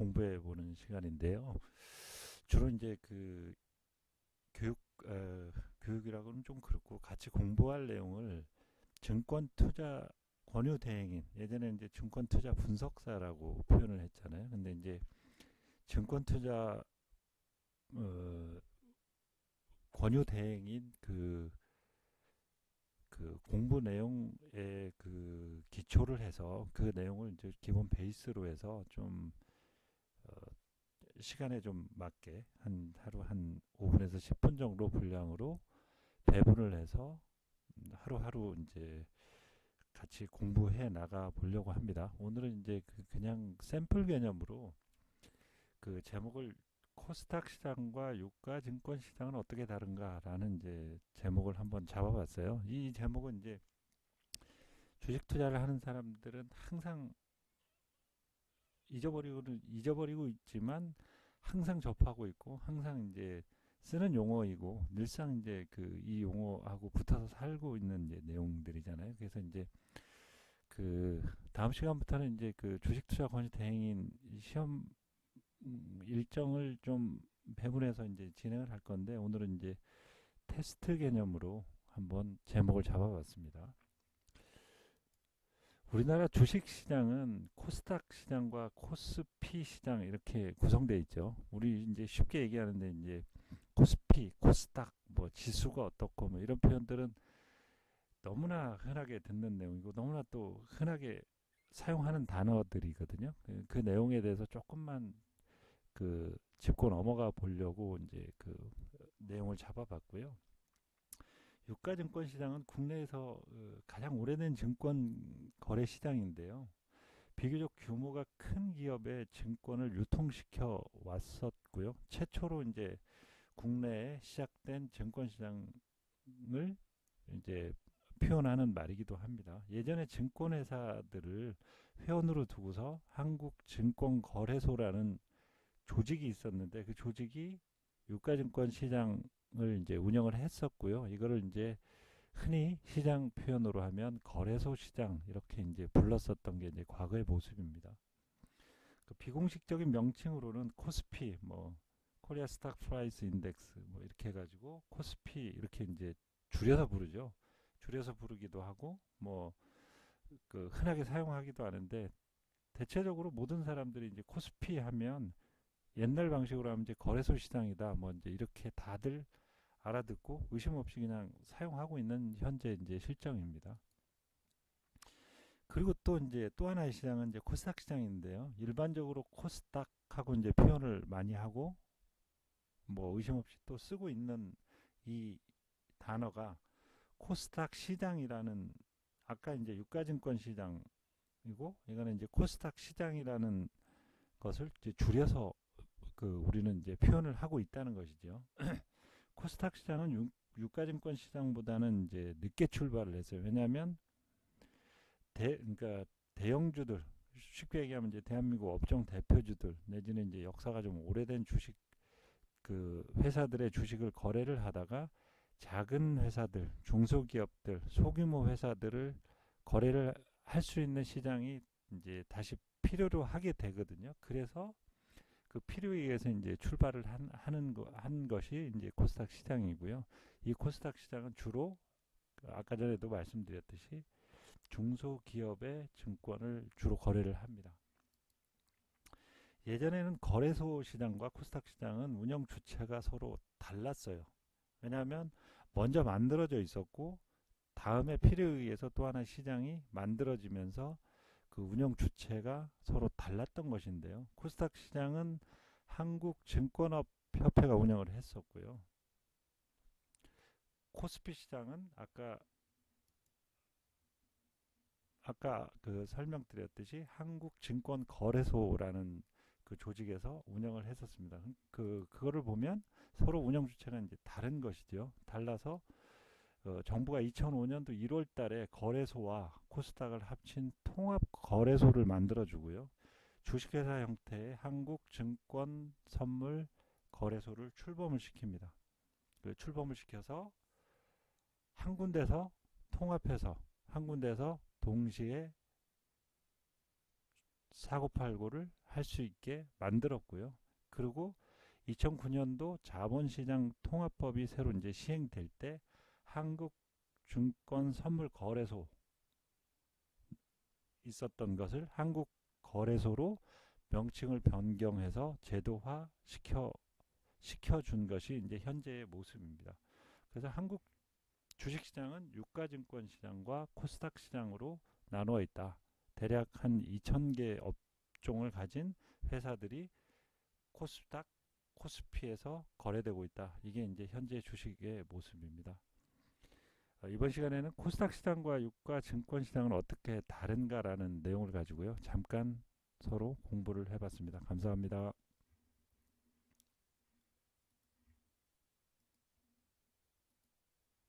공부해 보는 시간인데요. 주로 이제 그 교육 어, 교육이라고는 좀 그렇고 같이 공부할 내용을 증권 투자 권유 대행인 예전에 이제 증권 투자 분석사라고 표현을 했잖아요. 근데 이제 증권 투자 어, 권유 대행인 그, 그 공부 내용에 그 기초를 해서 그 내용을 이제 기본 베이스로 해서 좀 어, 시간에 좀 맞게 한 하루 한 5분에서 10분 정도 분량으로 배분을 해서 하루하루 이제 같이 공부해 나가 보려고 합니다. 오늘은 이제 그 그냥 샘플 개념으로 그 제목을 코스닥 시장과 유가 증권 시장은 어떻게 다른가라는 이제 제목을 한번 잡아봤어요. 이 제목은 이제 주식 투자를 하는 사람들은 항상 잊어버리고 잊어버리고 있지만 항상 접하고 있고 항상 이제 쓰는 용어이고 늘상 이제 그 이 용어하고 붙어서 살고 있는 이제 내용들이잖아요. 그래서 이제 그 다음 시간부터는 이제 그 주식 투자 권유 대행인 시험 일정을 좀 배분해서 이제 진행을 할 건데 오늘은 이제 테스트 개념으로 한번 제목을 잡아봤습니다. 우리나라 주식 시장은 코스닥 시장과 코스피 시장 이렇게 구성되어 있죠. 우리 이제 쉽게 얘기하는데 이제 코스피, 코스닥, 뭐 지수가 어떻고 뭐 이런 표현들은 너무나 흔하게 듣는 내용이고 너무나 또 흔하게 사용하는 단어들이거든요. 그, 그 내용에 대해서 조금만 그 짚고 넘어가 보려고 이제 그 내용을 잡아봤고요. 유가증권 시장은 국내에서 어, 가장 오래된 증권 거래 시장인데요. 비교적 규모가 큰 기업의 증권을 유통시켜 왔었고요. 최초로 이제 국내에 시작된 증권 시장을 이제 표현하는 말이기도 합니다. 예전에 증권회사들을 회원으로 두고서 한국증권거래소라는 조직이 있었는데 그 조직이 유가증권 시장 을 이제 운영을 했었고요. 이거를 이제 흔히 시장 표현으로 하면 거래소 시장 이렇게 이제 불렀었던 게 이제 과거의 모습입니다. 그 비공식적인 명칭으로는 코스피 뭐 코리아 스탁 프라이스 인덱스 뭐 이렇게 해 가지고 코스피 이렇게 이제 줄여서 부르죠. 줄여서 부르기도 하고 뭐 그 흔하게 사용하기도 하는데 대체적으로 모든 사람들이 이제 코스피 하면 옛날 방식으로 하면 이제 거래소 시장이다. 뭐 이제 이렇게 다들 알아듣고 의심 없이 그냥 사용하고 있는 현재 이제 실정입니다. 그리고 또 이제 또 하나의 시장은 이제 코스닥 시장인데요. 일반적으로 코스닥하고 이제 표현을 많이 하고 뭐 의심 없이 또 쓰고 있는 이 단어가 코스닥 시장이라는 아까 이제 유가증권 시장이고 이거는 이제 코스닥 시장이라는 것을 줄여서 그 우리는 이제 표현을 하고 있다는 것이죠. 코스닥 시장은 유, 유가증권 시장보다는 이제 늦게 출발을 했어요. 왜냐하면 대 그러니까 대형주들 쉽게 얘기하면 이제 대한민국 업종 대표주들 내지는 이제 역사가 좀 오래된 주식 그 회사들의 주식을 거래를 하다가 작은 회사들, 중소기업들, 소규모 회사들을 거래를 할 수 있는 시장이 이제 다시 필요로 하게 되거든요. 그래서 그 필요에 의해서 이제 출발을 한, 하는 거, 한 것이 이제 코스닥 시장이고요. 이 코스닥 시장은 주로 아까 전에도 말씀드렸듯이 중소기업의 증권을 주로 거래를 합니다. 예전에는 거래소 시장과 코스닥 시장은 운영 주체가 서로 달랐어요. 왜냐하면 먼저 만들어져 있었고 다음에 필요에 의해서 또 하나 시장이 만들어지면서 그 운영 주체가 서로 달랐던 것인데요. 코스닥 시장은 한국 증권업 협회가 운영을 했었고요. 코스피 시장은 아까 아까 그 설명드렸듯이 한국증권거래소라는 그 조직에서 운영을 했었습니다. 그 그거를 보면 서로 운영 주체가 이제 다른 것이죠. 달라서 어, 정부가 2005년도 1월 달에 거래소와 코스닥을 합친 통합 거래소를 만들어 주고요. 주식회사 형태의 한국증권 선물 거래소를 출범을 시킵니다. 그 출범을 시켜서 한 군데서 통합해서 한 군데서 동시에 사고팔고를 할 수 있게 만들었고요. 그리고 2009년도 자본시장 통합법이 새로 이제 시행될 때 한국증권선물거래소 있었던 것을 한국 거래소로 명칭을 변경해서 제도화 시켜 시켜준 것이 이제 현재의 모습입니다. 그래서 한국 주식시장은 유가증권 시장과 코스닥 시장으로 나누어 있다. 대략 한 2,000개 업종을 가진 회사들이 코스닥, 코스피에서 거래되고 있다. 이게 이제 현재 주식의 모습입니다. 어, 이번 시간에는 코스닥 시장과 유가 증권 시장은 어떻게 다른가라는 내용을 가지고요. 잠깐 서로 공부를 해봤습니다. 감사합니다.